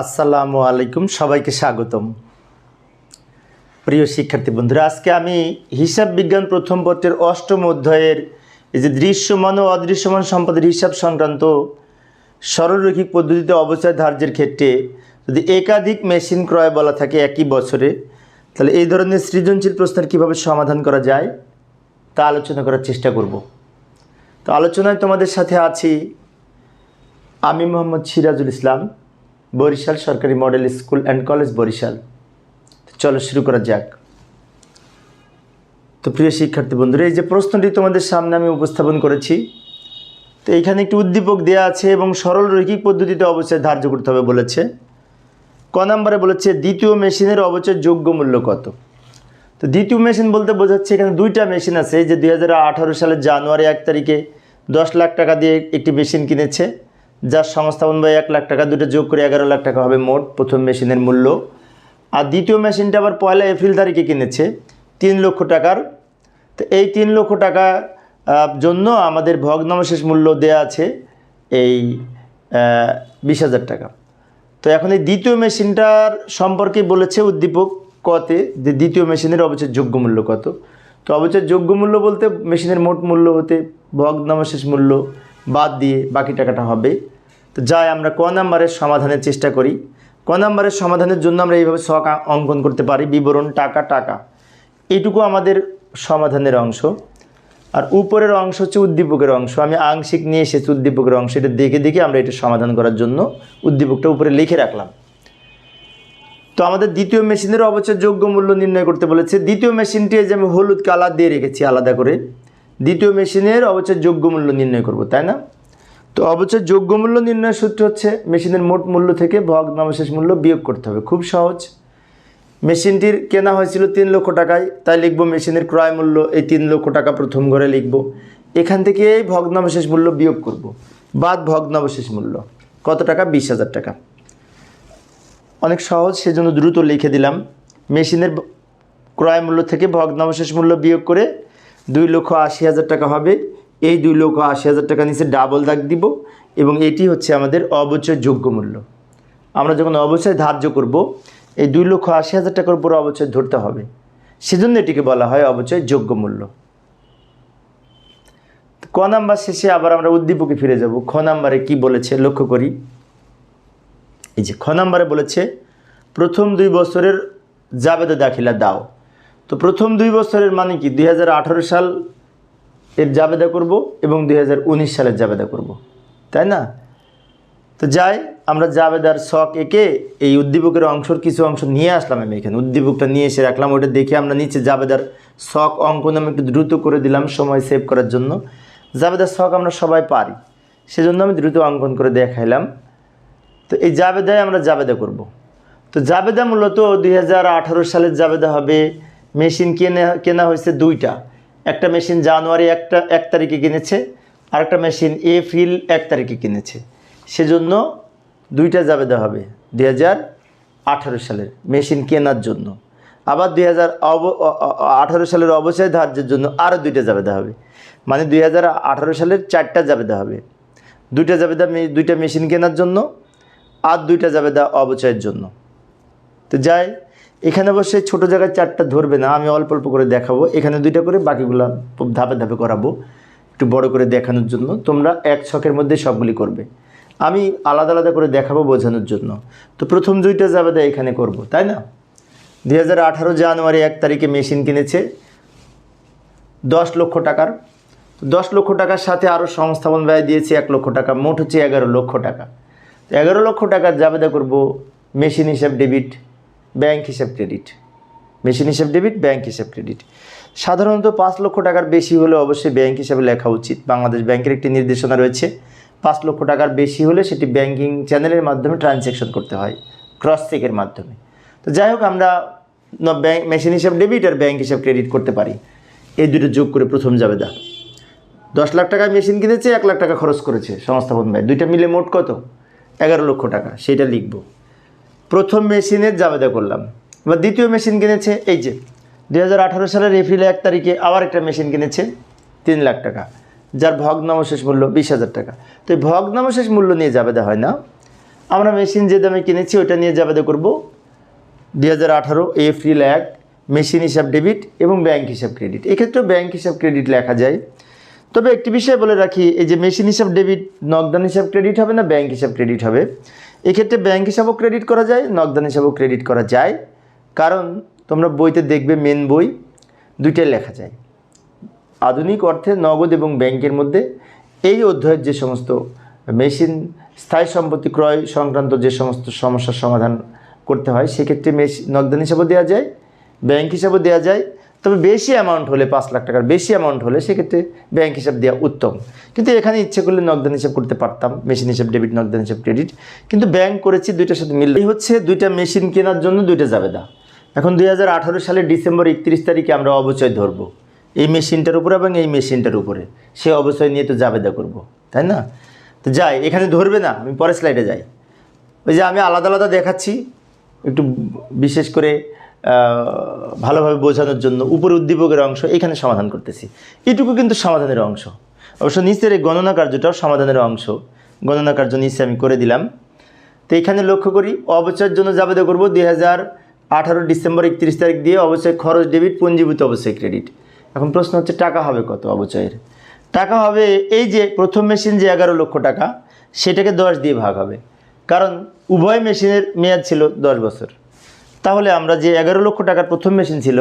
আসসালামু আলাইকুম, সবাইকে স্বাগতম। প্রিয় শিক্ষার্থী বন্ধুরা, আজকে আমি হিসাব বিজ্ঞান প্রথম পত্রের অষ্টম অধ্যায়ের এই যে দৃশ্যমান ও অদৃশ্যমান সম্পদের হিসাব সংক্রান্ত সরলরৈখিক পদ্ধতিতে অবচয় ধার্যের ক্ষেত্রে যদি একাধিক মেশিন ক্রয় বলা থাকে একই বছরে, তাহলে এই ধরনের সৃজনশীল প্রশ্নের কীভাবে সমাধান করা যায় তা আলোচনা করার চেষ্টা করব। তো আলোচনায় তোমাদের সাথে আছি আমি মোহাম্মদ সিরাজুল ইসলাম বরিশাল সরকারি model school and college Barishal. চলো শুরু করা যাক। তো প্রিয় শিক্ষার্থী বন্ধুরা, এই যে প্রশ্নটি তোমাদের সামনে আমি উপস্থাপন করেছি, তো এখানে একটি উদ্দীপক দেওয়া আছে এবং সরল রৈখিক পদ্ধতিতে অবচয় ধার্য করতে হবে বলেছে। ক নম্বরে বলেছে, দ্বিতীয় মেশিনের অবচয় যোগ্য মূল্য কত? তো দ্বিতীয় মেশিন বলতে বোঝাচ্ছে এখানে দুইটা মেশিন আছে যে দুই হাজার আঠারো সালের জানুয়ারি এক তারিখে দশ লাখ টাকা দিয়ে একটি মেশিন কিনেছে। যার সংস্থাপন ব্যয় এক লাখ টাকা, দুটো যোগ করে এগারো লাখ টাকা হবে মোট প্রথম মেশিনের মূল্য। আর দ্বিতীয় মেশিনটা আবার পয়লা এপ্রিল তারিখে কিনেছে, তিন লক্ষ টাকার। তো এই তিন লক্ষ টাকা জন্য আমাদের ভগ্নাবশেষ মূল্য দেয়া আছে এই বিশ হাজার টাকা। তো এখন এই দ্বিতীয় মেশিনটার সম্পর্কে বলেছে উদ্দীপক কতে যে দ্বিতীয় মেশিনের অবচয় যোগ্য মূল্য কত। তো অবচয় যোগ্য মূল্য বলতে মেশিনের মোট মূল্য হতে ভগ্নাবশেষ মূল্য বাদ দিয়ে বাকি টাকাটা হবে। তো যাই, আমরা ক নাম্বারের সমাধানের চেষ্টা করি। ক নাম্বারের সমাধানের জন্য আমরা এইভাবে শখ অঙ্কন করতে পারি। বিবরণ, টাকা টাকা। এইটুকু আমাদের সমাধানের অংশ। আর উপরের অংশ হচ্ছে উদ্দীপকের অংশ। আমি আংশিক নিয়ে এসেছি উদ্দীপকের অংশ। এটা দেখে দেখে আমরা এটা সমাধান করার জন্য উদ্দীপকটা উপরে লিখে রাখলাম। তো আমাদের দ্বিতীয় মেশিনের অবচয় যোগ্য মূল্য নির্ণয় করতে বলেছে। দ্বিতীয় মেশিনটি যে আমি হলুদ কালার দিয়ে রেখেছি আলাদা করে। দ্বিতীয় মেশিনের অবচয় যোগ্য মূল্য নির্ণয় করব, তাই না? তো অবচয় যোগ্য মূল্য নির্ণয়ের সূত্র হচ্ছে, মেশিনের মোট মূল্য থেকে ভগ্নাবশেষ মূল্য বিয়োগ করতে হবে। খুব সহজ। মেশিনটির কেনা হয়েছিল তিন লক্ষ টাকায়, তাই লিখব মেশিনের ক্রয় মূল্য এই তিন লক্ষ টাকা প্রথম ঘরে লিখব। এখান থেকে এই ভগ্নাবশেষ মূল্য বিয়োগ করব। বাদ ভগ্নাবশেষ মূল্য। কত টাকা? বিশ হাজার টাকা। অনেক সহজ, সেজন্য দ্রুত লিখে দিলাম। মেশিনের ক্রয় মূল্য থেকে ভগ্নাবশেষ মূল্য বিয়োগ করে দুই লক্ষ আশি হাজার টাকা হবে। এই দুই লক্ষ আশি হাজার টাকা নিচে ডাবল দাগ দিব এবং এটি হচ্ছে আমাদের অবচয় যোগ্য মূল্য। আমরা যখন অবচয় ধার্য করব, এই দুই লক্ষ আশি হাজার টাকার উপর অবচয় ধরতে হবে। সেজন্য এটিকে বলা হয় অবচয় যোগ্য মূল্য। ক নাম্বার শেষে আবার আমরা উদ্দীপকে ফিরে যাব। খ নাম্বারে কি বলেছে? লক্ষ্য করি। এই যে খ নাম্বারে বলেছে, প্রথম দুই বছরের জাবেদা দাখিলা দাও। তো প্রথম দুই বছরের মানে কি? দুই হাজার আঠারো সাল এর জাবেদা করব এবং দুই হাজার উনিশ সালের জাবেদা করব। তাই না? তো যাই, আমরা জাবেদার শখ এঁকে এই উদ্দীপকের অংশর কিছু অংশ নিয়ে আসলাম আমি এখানে। উদ্দীপকটা নিয়ে এসে রাখলাম, ওটা দেখে আমরা নিচে জাবেদার শখ অঙ্কন আমি একটু দ্রুত করে দিলাম সময় সেভ করার জন্য। জাবেদার শখ আমরা সবাই পারি, সেজন্য আমি দ্রুত অঙ্কন করে দেখাইলাম। তো এই জাবেদায় আমরা জাবেদা করব। তো জাবেদা মূলত দুই হাজার আঠারো সালের জাবেদা হবে মেশিন কেনা কেনা হয়েছে দুইটা। একটা মেশিন জানুয়ারি একটা, এক তারিখে কিনেছে আর একটা মেশিন এপ্রিল এক তারিখে কিনেছে। সেজন্য দুইটা জাবেদা হবে দুই আঠারো সালের মেশিন কেনার জন্য। আবার দুই হাজার অব আঠারো সালের অবচয় ধার্যের জন্য আরও দুইটা জাবেদা হবে। মানে দুই আঠারো সালের চারটা জাবেদা হবে। দুইটা জাবেদা মে- দুইটা মেশিন কেনার জন্য আর দুইটা যাবে জাবেদা অবচয়ের জন্য। তো যাই এখানে অবশ্যই ছোটো জায়গায় চারটা ধরবে না, আমি অল্প অল্প করে দেখাবো। এখানে দুইটা করে, বাকিগুলো ধাপে ধাপে করাবো, একটু বড় করে দেখানোর জন্য। তোমরা এক ছকের মধ্যে সবগুলি করবে। আমি আলাদা আলাদা করে দেখাবো বোঝানোর জন্য। তো প্রথম দুইটা জাবেদা এখানে করব, তাই না? দু হাজার আঠারো জানুয়ারি এক তারিখে মেশিন কিনেছে, দশ লক্ষ টাকার। দশ লক্ষ টাকার সাথে আরও সংস্থাপন ব্যয় দিয়েছে এক লক্ষ টাকা, মোট হচ্ছে এগারো লক্ষ টাকা। এগারো লক্ষ টাকার জাবেদা করব, মেশিন হিসাব, ডেবিট। ব্যাংক হিসাব ক্রেডিট মেশিন হিসাব ডেবিট ব্যাংক হিসাব ক্রেডিট সাধারণত পাঁচ লক্ষ টাকার বেশি হলে অবশ্যই ব্যাংক হিসাবে লেখা উচিত। বাংলাদেশ ব্যাংকের একটি নির্দেশনা রয়েছে, পাঁচ লক্ষ টাকার বেশি হলে সেটি ব্যাংকিং চ্যানেলের মাধ্যমে ট্রানজ্যাকশন করতে হয় ক্রস চেকের মাধ্যমে। তো যাই হোক, আমরা ব্যাংক মেশিন হিসাব ডেবিট আর ব্যাংক হিসাব ক্রেডিট করতে পারি। এই দুটো যোগ করে প্রথম যাবে দা দশ লাখ টাকায় মেশিন কিনেছে, এক লাখ টাকা খরচ করেছে সংস্থাপন ব্যয় দুইটা মিলে মোট কত? এগারো লক্ষ টাকা, সেটা লিখব। প্রথম মেশিনের জাবেদা করলাম। এবার দ্বিতীয় মেশিন কিনেছে, এই যে দু হাজার আঠারো সালের এপ্রিল এক তারিখে আবার একটা মেশিন কিনেছে, তিন লাখ টাকা, যার ভগ্নাবশেষ মূল্য বিশ হাজার টাকা। তো এই ভগ্নাবশেষ মূল্য নিয়ে জাবেদা হয় না। আমরা মেশিন যে দামে কিনেছি ওটা নিয়ে জাবেদা করব। দুই হাজার আঠারো এপ্রিল এক, মেশিন হিসাব ডেবিট এবং ব্যাংক হিসাব ক্রেডিট। এক্ষেত্রেও ব্যাংক হিসাব ক্রেডিট লেখা যায়। তবে একটি বিষয় বলে রাখি, এই যে মেশিন হিসাব ডেবিট, নগদান হিসাব ক্রেডিট হবে না, ব্যাংক হিসাব ক্রেডিট হবে? এক্ষেত্রে ব্যাংক হিসাবও ক্রেডিট করা যায়, নগদান হিসাবও ক্রেডিট করা যায়। কারণ তোমরা বইতে দেখবে মেন বই, দুইটাই লেখা যায়। আধুনিক অর্থে নগদ এবং ব্যাংকের মধ্যে এই অধ্যায়ের যে সমস্ত মেশিন স্থায়ী সম্পত্তি ক্রয় সংক্রান্ত যে সমস্ত সমস্যার সমাধান করতে হয়, সেক্ষেত্রে মেশিন নগদান হিসাবও দেওয়া যায় ব্যাংক হিসাবও দেওয়া যায়। তবে বেশি অ্যামাউন্ট হলে পাঁচ লাখ টাকার বেশি অ্যামাউন্ট হলে সেক্ষেত্রে ব্যাংক হিসাব দেওয়া উত্তম। কিন্তু এখানে ইচ্ছে করলে নগদান হিসাব করতে পারতাম মেশিন হিসাব ডেবিট নগদান হিসাব ক্রেডিট কিন্তু ব্যাংক করেছি দুইটার সাথে মিল এই হচ্ছে দুইটা মেশিন কেনার জন্য দুইটা জাবেদা। এখন দু হাজার আঠারো সালের ডিসেম্বর একত্রিশ তারিখে আমরা অবচয় ধরবো। এই মেশিনটার উপরে এবং এই মেশিনটার উপরে। সে অবচয় নিয়ে তো জাবেদা করব, তাই না? তো যাই, এখানে ধরবে না, আমি পরের স্লাইডে যাই। ওই যে আমি আলাদা আলাদা দেখাচ্ছি, একটু বিশেষ করে ভালোভাবে বোঝানোর জন্য উপরে উদ্দীপকের অংশ এখানে সমাধান করতেছি। এটুকু কিন্তু সমাধানের অংশ। অবশ্য নিচের এই গণনা কার্যটাও সমাধানের অংশ। গণনা কার্য নিচে আমি করে দিলাম। তো এখানে লক্ষ্য করি, অবচয়ের জন্য জাবেদা করব দুই হাজার আঠারো ডিসেম্বর একত্রিশ তারিখ দিয়ে অবশ্যই খরচ ডেবিট, পুঞ্জীভূত অবশ্যই ক্রেডিট। এখন প্রশ্ন হচ্ছে, টাকা হবে কত অবচয়ের? টাকা হবে এই যে প্রথম মেশিন যে এগারো লক্ষ টাকা, সেটাকে দশ দিয়ে ভাগ হবে। কারণ উভয় মেশিনের মেয়াদ ছিল দশ বছর। তাহলে আমরা যে এগারো লক্ষ টাকার প্রথম মেশিন ছিল,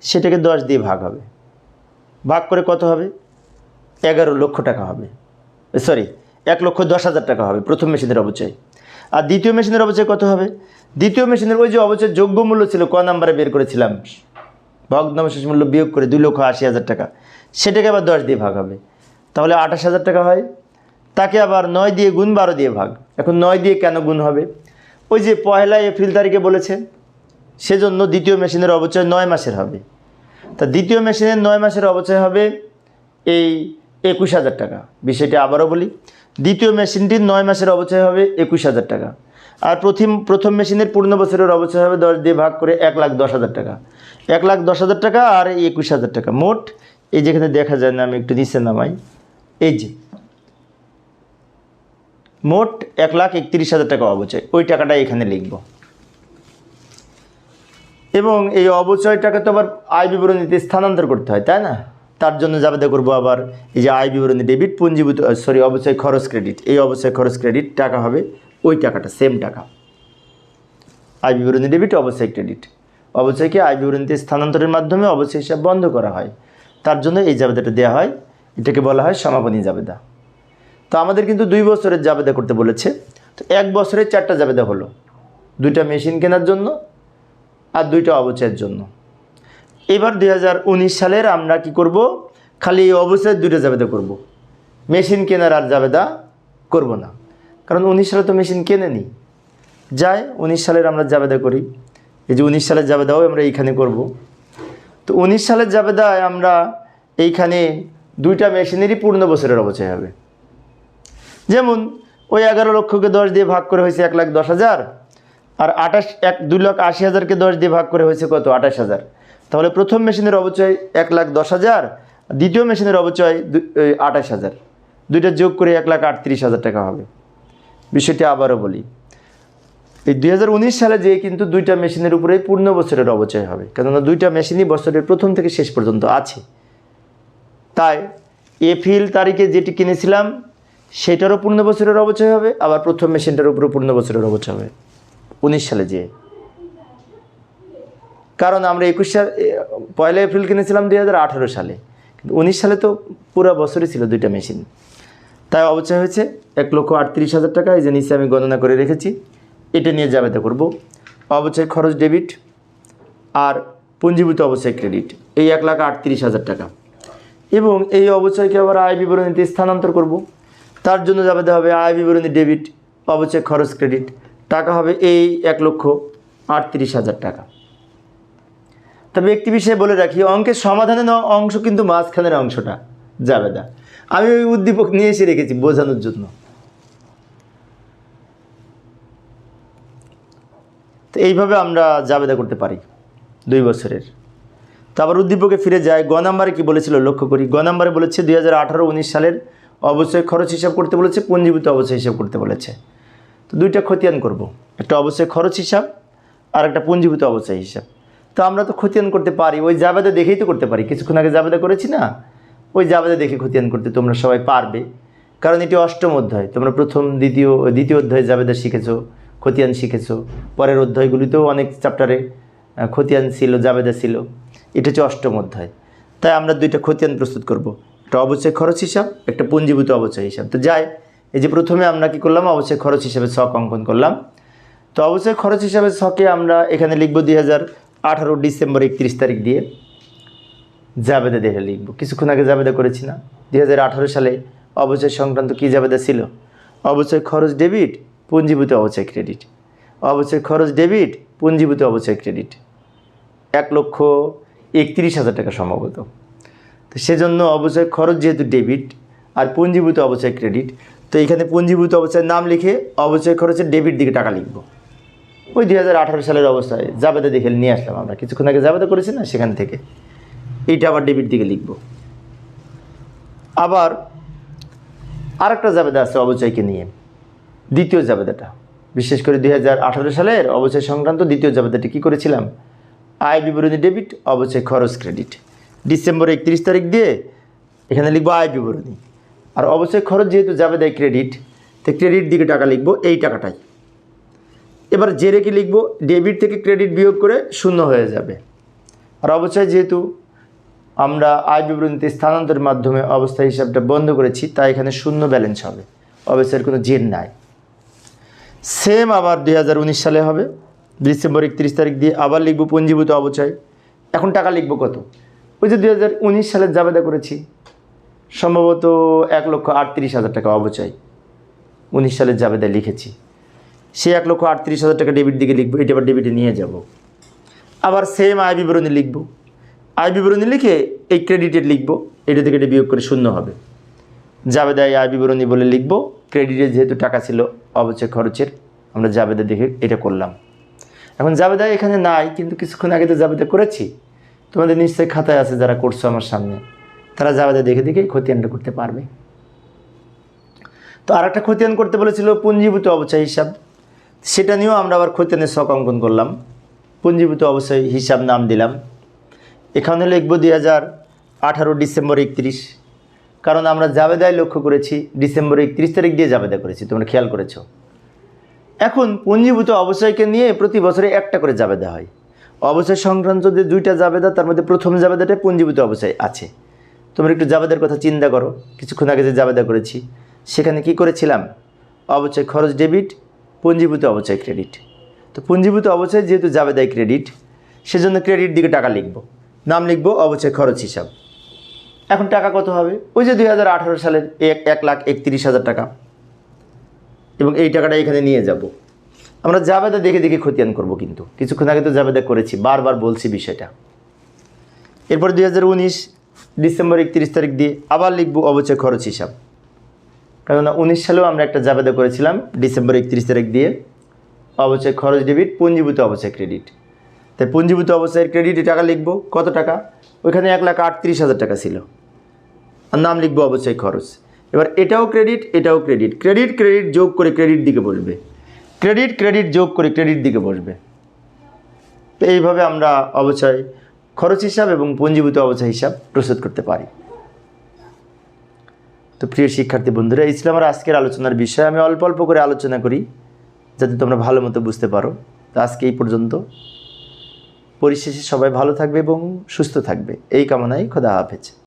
সেটাকে দশ দিয়ে ভাগ হবে। ভাগ করে কত হবে? এগারো লক্ষ টাকা হবে। সরি এক লক্ষ দশ হাজার টাকা হবে প্রথম মেশিনের অবচয় আর দ্বিতীয় মেশিনের অবচয় কত হবে? দ্বিতীয় মেশিনের ওই যে অবচয় যোগ্য মূল্য ছিল, ক নাম্বারে বের করেছিলাম? ভগ্নাবশেষ মূল্য বিয়োগ করে দুই লক্ষ আশি হাজার টাকা। সেটাকে আবার দশ দিয়ে ভাগ হবে। তাহলে আঠাশ হাজার টাকা হয়। তাকে আবার নয় দিয়ে গুণ বারো দিয়ে ভাগ। এখন নয় দিয়ে কেন গুণ হবে? ওই যে পয়লা এপ্রিল তারিখে বলেছে সেজন্য দ্বিতীয় মেশিনের অবচয় নয় মাসের হবে। তা দ্বিতীয় মেশিনের নয় মাসের অবচয় হবে এই একুশ হাজার টাকা। বিষয়টি আবারও বলি, দ্বিতীয় মেশিনটির নয় মাসের অবচয় হবে একুশ হাজার টাকা। আর প্রথম প্রথম মেশিনের পূর্ণ বছরের অবচয় হবে দশ, দিয়ে ভাগ করে এক লাখ দশ হাজার টাকা। এক লাখ দশ হাজার টাকা আর এই একুশ হাজার টাকা। মোট, এই যেখানে দেখা যায় না, আমি একটু নিচে নামাই। এই যে, মোট এক লাখ একত্রিশ হাজার টাকা অবচয়। ওই টাকাটা এখানে লিখব। এবং এই অবচয় টাকা তো আবার আয় বিবরণীতে স্থানান্তর করতে হয়, তাই না? তার জন্য জাবেদা করব আবার এই যে আয় বিবরণী ডেবিট পুঞ্জীভূত সরি অবচয় খরচ ক্রেডিট এই অবচয় খরচ ক্রেডিট টাকা হবে ওই টাকাটা সেম টাকা। আয় বিবরণী ডেবিট অবশ্যই ক্রেডিট অবশ্যইকে আয় বিবরণীতে স্থানান্তরের মাধ্যমে অবশ্যই হিসাব বন্ধ করা হয়। তার জন্য এই জাবেদাটা দেওয়া হয়। এটাকে বলা হয় সমাপনী জাবেদা তো আমাদের কিন্তু দুই বছরের জাবেদা করতে বলেছে। তো এক বছরের চারটা জাবেদা হলো। দুইটা মেশিন কেনার জন্য আর দুইটা অবচয়ের জন্য। এবার দু হাজার উনিশ সালের আমরা কি করব? খালি এই অবচয়ের দুইটা জাবেদা করব। মেশিন কেনার আর জাবেদা করব না। কারণ উনিশ সালে তো মেশিন কেনেনি। যাই, উনিশ সালের আমরা জাবেদা করি। এই যে উনিশ সালের জাবেদাও আমরা এইখানে করব। তো উনিশ সালের জাবেদায় আমরা এইখানে দুইটা মেশিনেরই পূর্ণ বছরের অবচয় হবে। যেমন, ওই এগারো লক্ষকে দশ দিয়ে ভাগ করে হয়েছে এক লাখ দশ হাজার। আর আঠাশ, এক, দুই লাখ আশি হাজারকে দশ দিয়ে ভাগ করে হয়েছে কত? আঠাশ হাজার। তাহলে প্রথম মেশিনের অবচয় এক লাখ দশ হাজার, দ্বিতীয় মেশিনের অবচয় আঠাশ হাজার। দুইটা যোগ করে এক লাখ আটত্রিশ হাজার টাকা হবে। বিষয়টি আবারও বলি। এই দুই হাজার উনিশ সালে যে কিন্তু দুইটা মেশিনের উপরেই পূর্ণ বছরের অবচয় হবে। কেননা দুইটা মেশিনই বছরের প্রথম থেকে শেষ পর্যন্ত আছে। তাই এপ্রিল তারিখে যেটি কিনেছিলাম, সেটারও পূর্ণ বছরের অবচয় হবে, আবার প্রথম মেশিনটার উপরও পূর্ণ বছরের অবচয় হবে। উনিশ সালে যে। কারণ আমরা একুশ সাল পয়লা এপ্রিল কিনেছিলাম দু হাজার আঠেরো সালে। কিন্তু উনিশ সালে তো পুরো বছরই ছিল দুইটা মেশিন। তাই অবচয় হয়েছে, এক লক্ষ আটত্রিশ হাজার টাকা এই যে নিচে আমি গণনা করে রেখেছি। এটা নিয়ে জাবেদা করব। অবচয় খরচ ডেবিট আর পুঞ্জীভূত অবচয় ক্রেডিট, এই এক লাখ আটত্রিশ হাজার টাকা। এবং এই অবচয়কে আবার আয় বিবরণীতে স্থানান্তর করব। তার জন্য জাবেদা হবে আয় বিবরণী ডেবিট, অবচয় খরচ ক্রেডিট। টাকা হবে এই এক লক্ষ আটত্রিশ হাজার টাকা। তবে একটি বিষয়ে বলে রাখি, অঙ্কের অ- অংশ কিন্তু মাঝখানের অংশটা জাবেদা আমি ওই উদ্দীপক নিয়ে এসে রেখেছি বোঝানোর জন্য। তো এইভাবে আমরা জাবেদা করতে পারি দুই বছরের। তারপর উদ্দীপকে ফিরে যায়, গ নাম্বারে কী বলেছিল? লক্ষ্য করি, গ নাম্বারে বলেছে, দুই হাজার সালের অবশ্যই খরচ হিসাব করতে বলেছে, পুঞ্জীভূত অবশ্যই হিসাব করতে বলেছে। তো দুইটা খতিয়ান করব। একটা অবশ্যই খরচ হিসাব আর একটা পুঞ্জীভূত অবশ্যই হিসাব। তো আমরা তো খতিয়ান করতে পারি, ওই জাবেদা দেখেই তো করতে পারি। কিছুক্ষণ আগে জাবেদা করেছি না? ওই জাবেদা দেখে খতিয়ান করতে তোমরা সবাই পারবে। কারণ এটি অষ্টম অধ্যায়, তোমরা প্রথম, দ্বিতীয় দ্বিতীয় অধ্যায়ে জাবেদা শিখেছো, খতিয়ান শিখেছো। পরের অধ্যায়গুলিতেও অনেক চ্যাপ্টারে খতিয়ান ছিল, জাবেদা ছিল। এটা হচ্ছে অষ্টম অধ্যায়। তাই আমরা দুইটা খতিয়ান প্রস্তুত করব। একটা অবশ্যই খরচ হিসাব, একটা পুঞ্জীভূত অবচয় হিসাব। তো যাই এই যে প্রথমে আমরা কি করলাম? অবশ্যই খরচ হিসাবে ছক অঙ্কন করলাম। তো অবশ্যই খরচ হিসাবে ছকে আমরা এখানে লিখব দুই হাজার আঠারো ডিসেম্বর একত্রিশ তারিখ দিয়ে জাবেদা দেখে লিখব। কিছুক্ষণ আগে জাবেদা করেছি না। দুই হাজার আঠারো সালে অবচয় সংক্রান্ত কী জাবেদা ছিল? অবচয় খরচ ডেবিট, পুঞ্জীভূত অবচয় ক্রেডিট। অবচয় খরচ ডেবিট, পুঞ্জীভূত অবচয় ক্রেডিট। এক লক্ষ একত্রিশ হাজার টাকা সম্ভবত। তো সেজন্য অবচয় খরচ যেহেতু ডেবিট আর পুঞ্জীভূত অবচয় ক্রেডিট তো এখানে পুঞ্জীভূত অবচয়ের নাম লিখে অবচয় খরচের ডেবিট দিকে টাকা লিখব। ওই দুই হাজার আঠারো সালের অবস্থায় জাবেদা দেখে নিয়ে আসলাম আমরা। কিছুক্ষণ আগে জাবেদা করেছি না সেখান থেকে। এইটা আবার ডেবিট দিকে লিখব। আবার আরেকটা জাবেদা আছে অবচয়কে নিয়ে। দ্বিতীয় জাবেদাটা। বিশেষ করে দুই হাজার আঠারো সালের অবচয় সংক্রান্ত দ্বিতীয় জাবেদাটি কী করেছিলাম? আয় বিবরণী ডেবিট, অবচয় খরচ ক্রেডিট। ডিসেম্বর একত্রিশ তারিখ দিয়ে এখানে লিখব আয় বিবরণী। আর অবশ্যই খরচ যেহেতু যাবে দেয় ক্রেডিট তো ক্রেডিট দিকে টাকা লিখব, এই টাকাটাই। এবার যে রেখে লিখব ডেবিট থেকে ক্রেডিট বিয়োগ করে শূন্য হয়ে যাবে। আর অবশ্যই যেহেতু আমরা আয় বিবরণীতে স্থানান্তরের মাধ্যমে অবস্থা হিসাবটা বন্ধ করেছি, তাই এখানে শূন্য ব্যালেন্স হবে। অবস্থার কোনো জেন নাই। সেম আবার দু হাজার উনিশ সালে হবে। ডিসেম্বর একত্রিশ তারিখ দিয়ে আবার লিখব পঞ্জীভূত অবচয়। এখন টাকা লিখব কত? ওই যে দুই সালের জাবেদা করেছি। সম্ভবত এক লক্ষ আটত্রিশ হাজার টাকা অবচয় উনিশ সালের জাবেদায় লিখেছি। সে এক লক্ষ আটত্রিশ হাজার টাকা ডেবিট দিকে লিখব, এটা আবার ডেবিটে নিয়ে যাব। আবার সেম আয় বিবরণী লিখব। আয় বিবরণী লিখে এই ক্রেডিটের লিখব, এটা থেকে এটা বিয়োগ করে শূন্য হবে। জাবেদায় আয় বিবরণী বলে লিখব ক্রেডিটের যেহেতু টাকা ছিল অবচয় খরচের, আমরা জাবেদা দেখে এটা করলাম। এখন জাবেদা এখানে নাই, কিন্তু কিছুক্ষণ আগে তো জাবেদা করেছি। তোমাদের নিশ্চয়ই খাতায় আছে যারা করছ আমার সামনে। তারা জাবেদা দেখে দেখে খতিয়ানটা করতে পারবে। তো আর একটা খতিয়ান করতে বলেছিল পুঞ্জীভূত অবচয় হিসাব। সেটা নিয়েও আমরা আবার খতিয়ানের শখ অঙ্কন করলাম। পুঞ্জীভূত অবশ্যই হিসাব নাম দিলাম। এখানে লিখব দুই হাজার আঠারো ডিসেম্বর একত্রিশ। কারণ আমরা জাবেদায় লক্ষ্য করেছি, ডিসেম্বর একত্রিশ তারিখ দিয়ে জাবেদা করেছি, তোমরা খেয়াল করেছ। এখন পুঞ্জীভূত অবশ্যয়কে নিয়ে প্রতি বছরে একটা করে জাবেদা হয়। অবশ্যই সংক্রান্ত যে দুইটা জাবেদা, তার মধ্যে প্রথম জাবেদাটা পুঞ্জীভূত অবশ্যই আছে। তোমরা একটু জাবেদার কথা চিন্তা করো। কিছুক্ষণ আগে যে জাবেদা করেছি, সেখানে কি করেছিলাম? অবচয় খরচ ডেবিট, পুঞ্জীভূত অবচয় ক্রেডিট। তো পুঞ্জীভূত অবচয় যেহেতু জাবেদায় ক্রেডিট, সেজন্য ক্রেডিট দিকে টাকা লিখব। নাম লিখব অবচয় খরচ হিসাব। এখন টাকা কত হবে? ওই যে দুই হাজার আঠারো সালের এক এক লাখ একত্রিশ হাজার টাকা। এবং এই টাকাটা এখানে নিয়ে যাব। আমরা জাবেদা দেখে দেখে খতিয়ান করব কিন্তু। কিছুক্ষণ আগে তো জাবেদা করেছি, বারবার বলছি বিষয়টা। এরপর দু হাজার উনিশ ডিসেম্বর একত্রিশ তারিখ দিয়ে আবার লিখব অবচয় খরচ হিসাব। কেননা উনিশ সালেও আমরা একটা জাবেদা করেছিলাম ডিসেম্বর একত্রিশ তারিখ দিয়ে অবচয় খরচ ডেবিট পুঞ্জীভূত অবচয় ক্রেডিট তাই পুঞ্জীভূত অবচয়ের ক্রেডিটে টাকা লিখব, কত টাকা? ওইখানে এক লাখ আটত্রিশ হাজার টাকা ছিল। আর নাম লিখব অবশ্যই খরচ। এবার এটাও ক্রেডিট এটাও ক্রেডিট ক্রেডিট ক্রেডিট যোগ করে ক্রেডিট দিকে বসবে। ক্রেডিট ক্রেডিট যোগ করে ক্রেডিট দিকে বসবে। তো এইভাবে আমরা অবচয় খরচ হিসাব এবং পুঞ্জীভূত অবস্থা হিসাব প্রস্তুত করতে পারি। তো প্রিয় শিক্ষার্থী বন্ধুরা ইসলামের আজকের আলোচনার বিষয়ে। আমি অল্প অল্প করে আলোচনা করি, যাতে তোমরা ভালো মতো বুঝতে পারো। তো আজকে এই পর্যন্ত। পরিশেষে সবাই ভালো থাকবে এবং সুস্থ থাকবে। এই কামনাই খোদা হাফেজ।